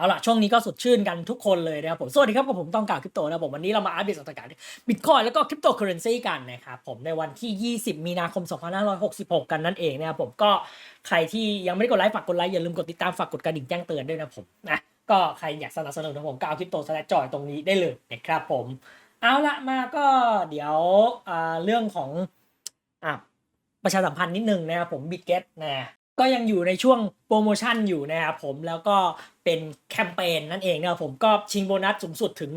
เอาล่ะ ช่วงนี้ก็สดชื่นกันทุกคนเลยนะครับผม สวัสดีครับกับผมต้องกล่าวคริปโตนะครับผมวันนี้เรามาอัปเดตสถานการณ์บิตคอยแล้วก็คริปโตเคอเรนซีกันนะครับผมในวันที่ 20 มีนาคม 2566 กันนั่นเองนะครับผมก็ใครที่ยังไม่ได้กดไลค์ฝากกดไลค์อย่าลืมกดติดตามฝากกดกระดิ่งแจ้งเตือนด้วยนะผมนะก็ใครอยากสนับสนุนผมก็เอาคริปโตสแลจอยตรงนี้ได้เลยนะครับผม เอาละมาก็เดี๋ยวเรื่องของอะประชาสัมพันธ์นิดนึงนะครับผมบิตเกตนะ ก็ยังอยู่ในช่วงโปรโมชั่นอยู่นะครับผมแล้วก็เป็นแคมเปญนั่นเองนะครับผมก็ชิงโบนัสสูงสุดถึง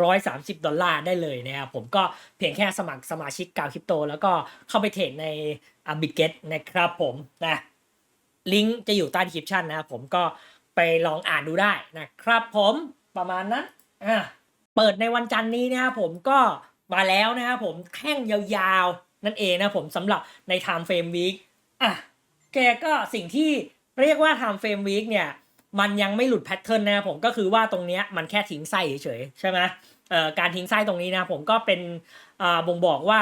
130 ดอลลาร์ได้เลยนะครับผมก็เพียงแค่สมัครสมาชิกกาวคริปโต แล้วก็เข้าไปเทรดในอ่าบิเกตนะครับผมนะลิงก์จะอยู่ใต้คริปชันนะครับผมก็ไปลองอ่านดูได้นะครับผมประมาณนั้นอะเปิดในวันจันทร์นี้นะครับผมก็มาแล้วนะครับผมแท่งยาวๆ นั่นเองนะผมสำหรับใน Time Frame Week อะ แกก็สิ่งที่เรียกว่า Time Frame Week เนี่ย มันยังไม่หลุดแพทเทิร์นนะผมก็คือว่าตรงเนี้ยมันแค่ทิ้งไส้เฉยๆใช่ไหมเอ่อการทิ้งไส้ตรงนี้นะผมก็เป็นอ่าบ่งบอกว่า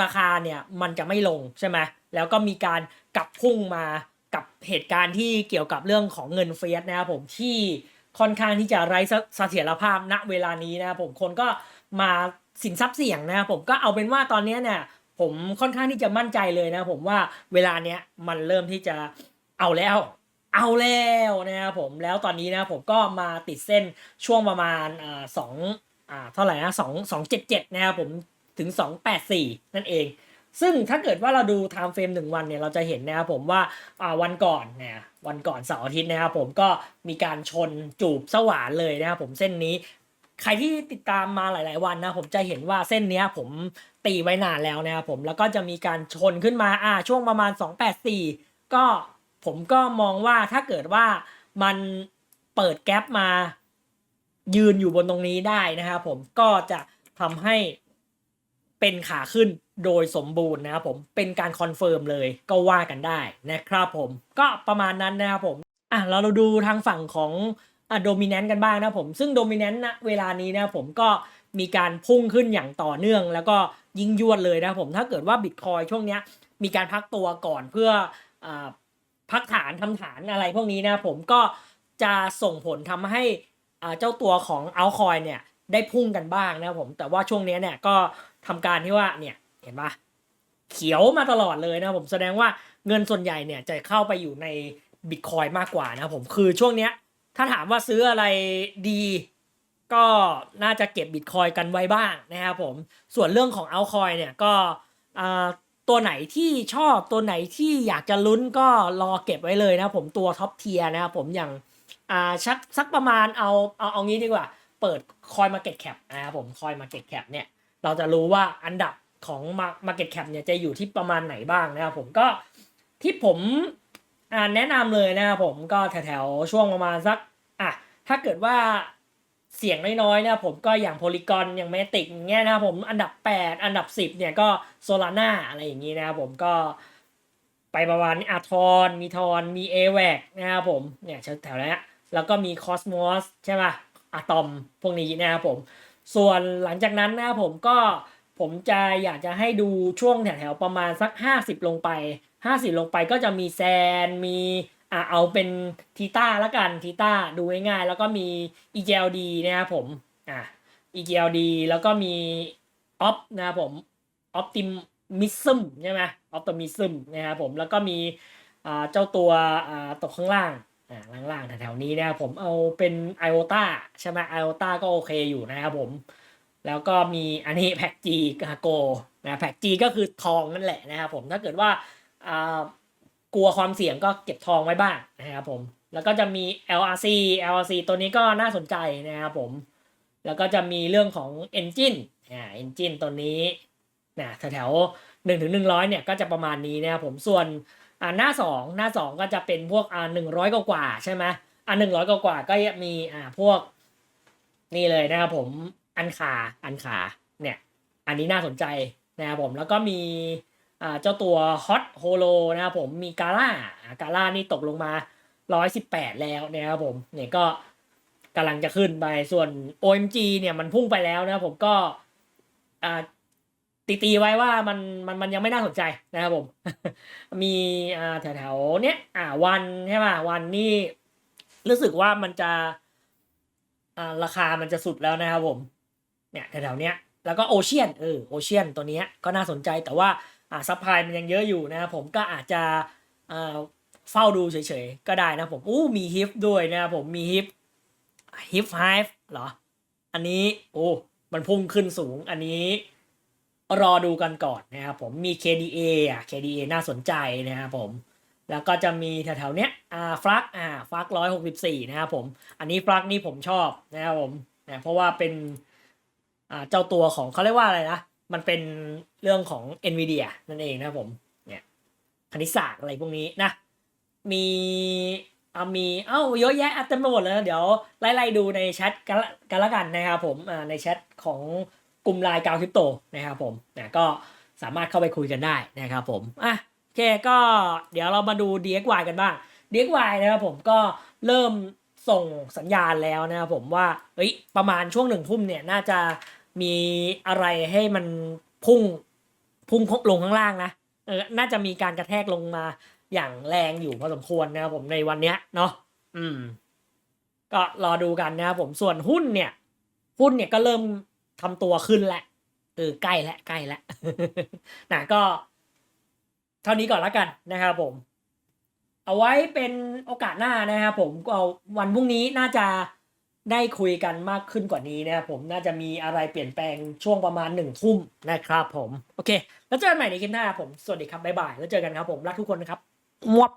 ราคาเนี่ยมันจะไม่ลงใช่ไหมแล้วก็มีการกลับพุ่งมากับเหตุการณ์ที่เกี่ยวกับเรื่องของเงินเฟ้อนะครับผมที่ค่อนข้างที่จะไร้เสถียรภาพณเวลานี้นะครับผมคนก็มาสินทรัพย์เสี่ยงนะครับผมก็เอาเป็นว่าตอนนี้เนี่ย ผมค่อนข้างที่จะมั่นใจเลยนะ ผมว่าเวลาเนี้ยมันเริ่มที่จะเอาแล้ว เอาแล้วนะครับผมแล้วตอนนี้นะผมก็มาติดเส้นช่วงประมาณอ่าสองอ่าเท่าไหร่นะสองสองเจ็ดเจ็ดนะครับผมถึงสองแปดสี่นั่นเอง ซึ่งถ้าเกิดว่าเราดู time frame หนึ่งวันเนี่ยเราจะเห็นนะครับผมว่าอ่าวันก่อนเนี่ยวันก่อนเสาร์อาทิตย์นะครับผมก็มีการชนจูบสว่านเลยนะครับผมเส้นนี้ ใครที่ติดตามมาหลาย ๆ วันนะผมจะเห็นว่าเส้นเนี้ยผมตีไว้นานแล้วนะครับผมแล้วก็จะมีการชนขึ้นมาอ่าช่วงประมาณ 284 ก็ผมก็มองว่าถ้าเกิดว่ามันเปิดแกลบมายืนอยู่บนตรงนี้ได้นะครับผมก็จะทำให้เป็นขาขึ้นโดยสมบูรณ์นะครับผมเป็นการคอนเฟิร์มเลยก็ว่ากันได้นะครับผมก็ประมาณนั้นนะครับผมอะเราเราดูทางฝั่งของ โดมิเนนต์กันบ้างนะผม ซึ่งโดมิเนนต์ณเวลานี้นะผมก็มีการพุ่งขึ้นอย่างต่อเนื่อง แล้วก็ยิ่งยวดเลยนะผมถ้าเกิดว่าบิตคอยช่วงเนี้ยมีการพักตัวก่อนเพื่ออพักฐานทำฐานอะไรพวกนี้นะผมก็จะส่งผลทำให้เจ้าตัวของเอาคอยเนี่ยได้พุ่งกันบ้างนะผมแต่ว่าช่วงนี้เนี่ยก็ทำการที่ว่าเนี่ยเห็นปะเขียวมาตลอดเลยนะผมแสดงว่าเงินส่วนใหญ่เนี่ยจะเข้าไปอยู่ในบิตคอยมากกว่านะผมคือช่วงเนี้ย ถ้าถามว่าซื้ออะไรดี ก็น่าจะเก็บบิตคอยกันไว้บ้างนะครับผม ส่วนเรื่องของเอาคอยเนี่ยก็ตัวไหนที่ชอบตัวไหนที่อยากจะลุ้นก็รอเก็บไว้เลยนะผมตัวท็อปเทียนะครับผมอย่างอ่าชักสักประมาณเอาเอาเอางี้ดีกว่า เปิดคอย Market Cap นะครับผมคอย Market Cap เนี่ยเราจะรู้ว่าอันดับของ Market Cap เนี่ยจะอยู่ที่ประมาณไหนบ้างนะครับผมก็ที่ผม อ่าแนะนำเลยนะครับผมก็แถวๆช่วงประมาณสักอะถ้าเกิดว่าเสียงน้อยๆนะผมก็อย่างโพลีกอนอย่างเมติกอย่างเงี้ยนะครับผมอันดับ 8 อันดับ 10เนี่ยก็โซลาร่าอะไรอย่างงี้นะครับผมก็ไปประมาณนี้อาทอนมีทอนมีเอแวกนะครับผมเนี่ยแถวๆนี้แล้วก็มีคอสมอสใช่ป่ะอะตอมพวกนี้นะครับผม ส่วนหลังจากนั้นนะครับผมก็ผมจะอยากจะให้ดูช่วงแถวๆประมาณสัก 50 ลงไป 50 ลงไปก็จะมีแซน มีอะเอาเป็นทีต้าละกันทีต้าดูง่ายๆแล้วก็มี EGLD นะครับผมอะ EGLD แล้วก็มีออฟนะครับผม Optimism ใช่ไหม Optimism นะครับผมแล้วก็มีอ่าเจ้าตัวอ่าตกข้างล่างอ่าล่างๆแถวๆนี้นะครับผมเอาเป็น IOTA ใช่ไหม IOTA ก็โอเคอยู่นะครับผมแล้วก็มีอันนี้แพ็กจีกาโกนะแพ็กจีก็คือทองนั่นแหละนะครับผมถ้าเกิดว่า กลัวความเสี่ยงก็เก็บทองไว้บ้างนะครับผม แล้วก็จะมี LRC LRC ตัวนี้ก็น่าสนใจนะครับผม แล้วก็จะมีเรื่องของ Engine อ่า Engine ตัวนี้นะแถวๆหนึ่งถึงหนึ่งร้อยเนี่ยก็จะประมาณนี้นะครับผมส่วนอ่าหน้าสองหน้าสองก็จะเป็นพวกอ่าหนึ่งร้อยกว่าใช่ไหมอ่าหนึ่งร้อยกว่าก็มีอ่าพวกนี่เลยนะครับผมอันคาอันคาเนี่ย อันนี้น่าสนใจนะครับผมแล้วก็มี เจ้าตัว Hot Holo นะครับผมมีกาล่ากาล่านี่ตกลงมา 118 แล้วนะครับผมเนี่ยก็กำลังจะขึ้นไปส่วน OMG เนี่ยมันพุ่งไปแล้วนะครับผมก็อ่าตีตีไว้ว่ามันมันมันยังไม่น่าสนใจนะครับผม มีอ่าแถวๆเนี้ยอ่าวันใช่ป่ะวันนี่รู้สึกว่ามันจะอ่าราคามันจะสุดแล้วนะครับผม เนี่ยแถวๆเนี้ยแล้วก็โอเชียนเออโอเชียนตัวเนี้ยก็น่าสนใจแต่ว่า ซัพพลายมันยังเยอะอยู่นะครับผมก็อาจจะอ่าเฝ้าดูเฉยๆ ก็ได้นะผมอู้มีฮิฟด้วยนะครับผมมีฮิฟฮิฟไฮฟ์เหรอ อันนี้โอ้มันพุ่งขึ้นสูงอันนี้รอดูกันก่อนนะครับผมมี KDA อะ KDA น่าสนใจนะครับผม แล้วก็จะมีแถวๆเนี้ยอ่าฟลักอ่าฟลักร้อยหกสิบสี่นะครับผม อันนี้ฟลักนี่ผมชอบนะครับผมนะเพราะว่าเป็นอ่าเจ้าตัวของเขาเรียกว่าอะไรนะ มันเป็นเรื่องของ NVIDIA นั่นเองนะผมเนี่ยคณิตศาสตร์อะไรพวกนี้นะ มีเอามี เอ้า เยอะแยะเต็มไปหมดเลยนะ เดี๋ยวไล่ๆดูในแชทกันละกันละกันนะครับผมในแชทของกลุ่มไลน์กาวคริปโตนะครับผมนะก็สามารถเข้าไปคุยกันได้นะครับผม อะ โอเค ก็เดี๋ยวเรามาดู DXY กันบ้าง DXY นะครับผมก็เริ่มส่งสัญญาณแล้วนะครับผมว่า เฮ้ย ประมาณช่วงหนึ่งทุ่มเนี่ย น่าจะ มีอะไรให้มันพุ่งพุ่งลงข้างล่างนะเออน่าจะมีการกระแทกลงมาอย่างแรงอยู่พอสมควรนะครับผมในวันเนี้ยเนาะอืม ก็รอดูกันนะครับผมส่วนหุ้นเนี่ย หุ้นเนี่ยก็เริ่มทำตัวขึ้นแหละเออใกล้แล้วใกล้แล้วนะก็ เท่านี้ก่อนแล้วกันนะครับผม เอาไว้เป็นโอกาสหน้านะครับผมก็วันพรุ่งนี้น่าจะ ได้คุยกันมากขึ้นกว่านี้นะครับผมน่าจะมีอะไรเปลี่ยนแปลงช่วงประมาณหนึ่งทุ่มนะครับผม โอเค แล้วเจอกันใหม่ในคลิปหน้าผม สวัสดีครับ บ๊ายบาย แล้วเจอกันครับผม รักทุกคนนะครับมวบ